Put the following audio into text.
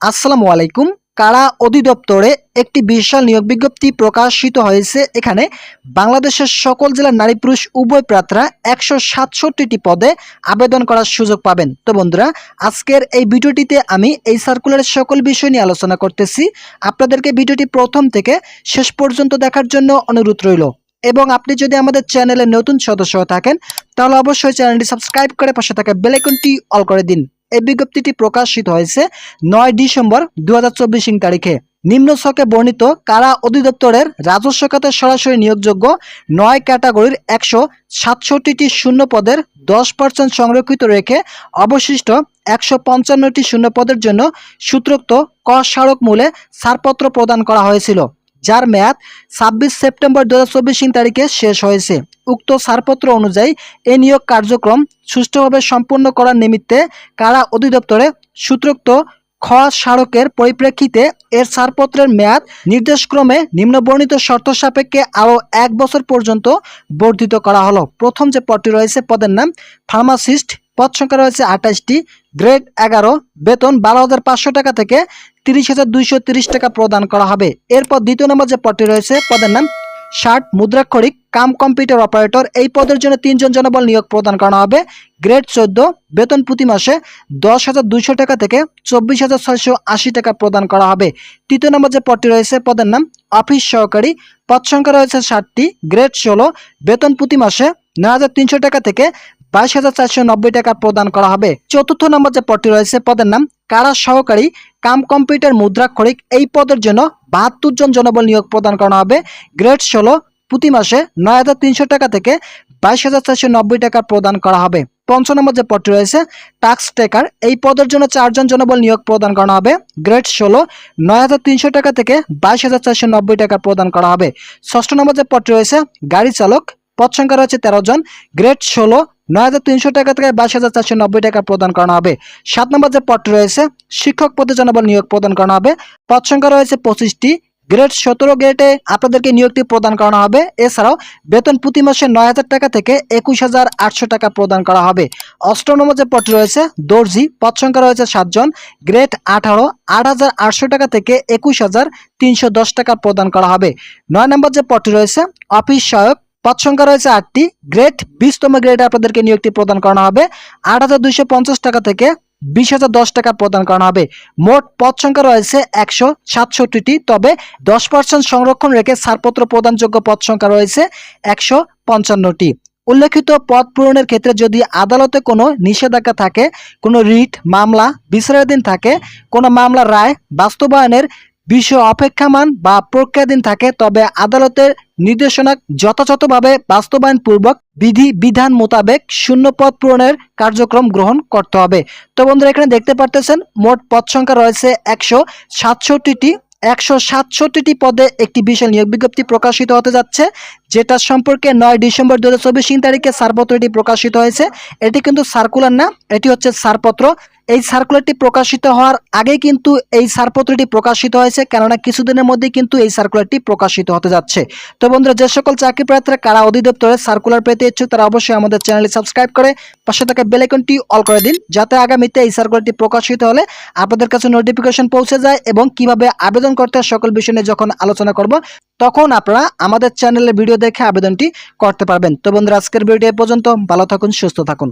আসসালামু আলাইকুম। কারা অধিদপ্তরে একটি বিশাল নিয়োগ বিজ্ঞপ্তি প্রকাশিত হয়েছে এখানে বাংলাদেশের সকল জেলার নারী পুরুষ উভয় প্রার্থীরা একশো সাতষট্টিটি পদে আবেদন করার সুযোগ পাবেন। তো বন্ধুরা, আজকের এই ভিডিওটিতে আমি এই সার্কুলারের সকল বিষয় নিয়ে আলোচনা করতেছি। আপনাদেরকে ভিডিওটি প্রথম থেকে শেষ পর্যন্ত দেখার জন্য অনুরোধ রইল। এবং আপনি যদি আমাদের চ্যানেলে নতুন সদস্য থাকেন, তাহলে অবশ্যই চ্যানেলটি সাবস্ক্রাইব করে পাশে থাকা বেলাইকনটি অল করে দিন। এই বিজ্ঞপ্তিটি প্রকাশিত হয়েছে নয় ডিসেম্বর দু হাজার চব্বিশ তারিখে। নিম্ন ছকে বর্ণিত কারা অধিদপ্তরের রাজস্ব খাতে সরাসরি নিয়োগযোগ্য নয় ক্যাটাগরির একশো সাতষট্টিটি শূন্য পদের দশ পার্সেন্ট সংরক্ষিত রেখে অবশিষ্ট একশো পঞ্চান্নটি শূন্য পদের জন্য সূত্রোক্ত ক স্মারক মূলে ছাড়পত্র প্রদান করা হয়েছিল। যার মেয়াদ ছাব্বিশ সেপ্টেম্বর দু হাজার চব্বিশ তারিখে শেষ হয়েছে। উক্ত ছাড়পত্র অনুযায়ী এ নিয়োগ কার্যক্রম সুষ্ঠুভাবে সম্পন্ন করার নিমিত্তে কারা অধিদপ্তরে সূত্রোক্ত খ স্মারকের পরিপ্রেক্ষিতে এর ছাড়পত্রের মেয়াদ নির্দেশক্রমে নিম্নবর্ণিত শর্ত সাপেক্ষে আরও এক বছর পর্যন্ত বর্ধিত করা হলো। প্রথম যে পদটি রয়েছে, পদের নাম ফার্মাসিস্ট পদ সংখ্যা রয়েছে আঠাশটি। গ্রেড এগারো, বেতন বারো হাজার পাঁচশো টাকা থেকে তিরিশ হাজার দুইশো তিরিশ টাকা প্রদান করা হবে। এরপর দ্বিতীয় নম্বর যে পদটি রয়েছে, পদের নাম ষাট, মুদ্রাক্ষরিক, কাম কম্পিউটার অপারেটর। এই পদের জন্য তিনজন জনবল নিয়োগ প্রদান করা হবে। গ্রেড চোদ্দ, বেতন প্রতি মাসে দশ হাজার দুইশো টাকা থেকে চব্বিশ হাজার ছয়শো আশি টাকা প্রদান করা হবে। তৃতীয় নম্বর যে পদটি রয়েছে, পদের নাম অফিস সহকারী। পদ সংখ্যা রয়েছে ষাটটি, গ্রেড ষোলো, বেতন প্রতি মাসে নয় হাজার তিনশো টাকা থেকে বাইশ হাজার চারশো নব্বই টাকা প্রদান করা হবে। চতুর্থ নম্বর যে পদটি রয়েছে, পদের নাম কারা সহকারী কাম কম্পিউটার মুদ্রা মুদ্রাক্ষরিক, এই পদের জন্য বাহাত্তর জন জনবল নিয়োগ প্রদান করা হবে। গ্রেড ষোলো, প্রতি মাসে নয় হাজার তিনশো টাকা থেকে বাইশ হাজার চারশো নব্বই টাকা প্রদান করা হবে। পঞ্চম নম্বর যে পদটি রয়েছে টাক্স টেকার এই পদের জন্য চারজন জনবল নিয়োগ প্রদান করা হবে। গ্রেড ষোলো, নয় হাজার তিনশো টাকা থেকে বাইশ হাজার চারশো নব্বই টাকা প্রদান করা হবে। ষষ্ঠ নম্বর যে পদটি রয়েছে, গাড়ি চালক, পদ সংখ্যা রয়েছে তেরো জন। গ্রেড ষোলো নয় হাজার তিনশো টাকা থেকে বাইশ হাজার চারশো নব্বই টাকা প্রদান করা হবে। সাত নম্বর যে পদটি রয়েছে, শিক্ষক পদে জনবল নিয়োগ প্রদান করা হবে। পদ সংখ্যা রয়েছে পঁচিশটি। গ্রেড সতেরো গ্রেডে আপনাদেরকে নিয়োগটি প্রদান করা হবে। এছাড়াও বেতন প্রতি মাসে নয় হাজার টাকা থেকে একুশ হাজার আটশো টাকা প্রদান করা হবে। অষ্টম নম্বর যে পদটি রয়েছে, দর্জি। পদ সংখ্যা রয়েছে সাতজন। গ্রেড আঠারো, আট হাজার আটশো টাকা থেকে একুশ হাজার তিনশো দশ টাকা প্রদান করা হবে। নয় নম্বর যে পদটি রয়েছে, অফিস সহায়ক। পদ সংখ্যা রয়েছে আটটি। গ্রেড বিশতম গ্রেডে আপনাদেরকে নিয়োগটি প্রদান করা হবে। আট হাজার দুইশো পঞ্চাশ টাকা থেকে বিশ হাজার দশ টাকা প্রদান করা হবে। মোট পদ সংখ্যা রয়েছে একশো সাতষট্টিটি। তবে দশ পার্সেন্ট সংরক্ষণ রেখে ছাড়পত্র প্রদানযোগ্য পদ সংখ্যা রয়েছে একশো পঞ্চান্নটি। উল্লেখিত পদ পূরণের ক্ষেত্রে যদি আদালতে কোনো নিষেধাজ্ঞা থাকে, কোনো রিট, মামলা, বিচারাধীন থাকে, কোনো মামলার রায় বাস্তবায়নের বিষয় অপেক্ষামান বা প্রক্রিয়াধীন থাকে, তবে আদালতের নির্দেশনা যথাযথভাবে বাস্তবায়ন পূর্বক বিধি বিধান মোতাবেক শূন্য পদ পূরণের কার্যক্রম গ্রহণ করতে হবে। তো বন্ধুরা, এখানে দেখতে পারতেছেন, মোট পদ সংখ্যা রয়েছে একশো সাতষট্টিটি। একশো সাতষট্টিটি পদে একটি বিশাল নিয়োগ বিজ্ঞপ্তি প্রকাশিত হতে যাচ্ছে, যেটা সম্পর্কে নয় ডিসেম্বর দু হাজার চব্বিশ তারিখে ছাড়পত্রটি প্রকাশিত হয়েছে। এটি কিন্তু সার্কুলার না, এটি হচ্ছে ছাড়পত্র এই সার্কুলারটি প্রকাশিত হওয়ার আগে কিন্তু এই ছাড়পত্রটি প্রকাশিত হয়েছে, কেননা কিছুদিনের মধ্যে কিন্তু এই সার্কুলারটি প্রকাশিত হতে যাচ্ছে। তো বন্ধুরা, যে সকল চাকরি প্রার্থীরা, কারা অধিদপ্তরে সার্কুলার পেতে ইচ্ছুক, তারা অবশ্যই আমাদের চ্যানেলটি সাবস্ক্রাইব করে পাশে থাকা বেলাইকনটি অল করে দিন, যাতে আগামীতে এই সার্কুলারটি প্রকাশিত হলে আপনাদের কাছে নোটিফিকেশন পৌঁছে যায় এবং কীভাবে আবেদন করতে সকল বিষয় নিয়ে যখন আলোচনা করব, তখন আপনারা আমাদের চ্যানেলের ভিডিও দেখে আবেদনটি করতে পারবেন। তো বন্ধুরা, আজকের ভিডিও পর্যন্ত, ভালো থাকুন, সুস্থ থাকুন।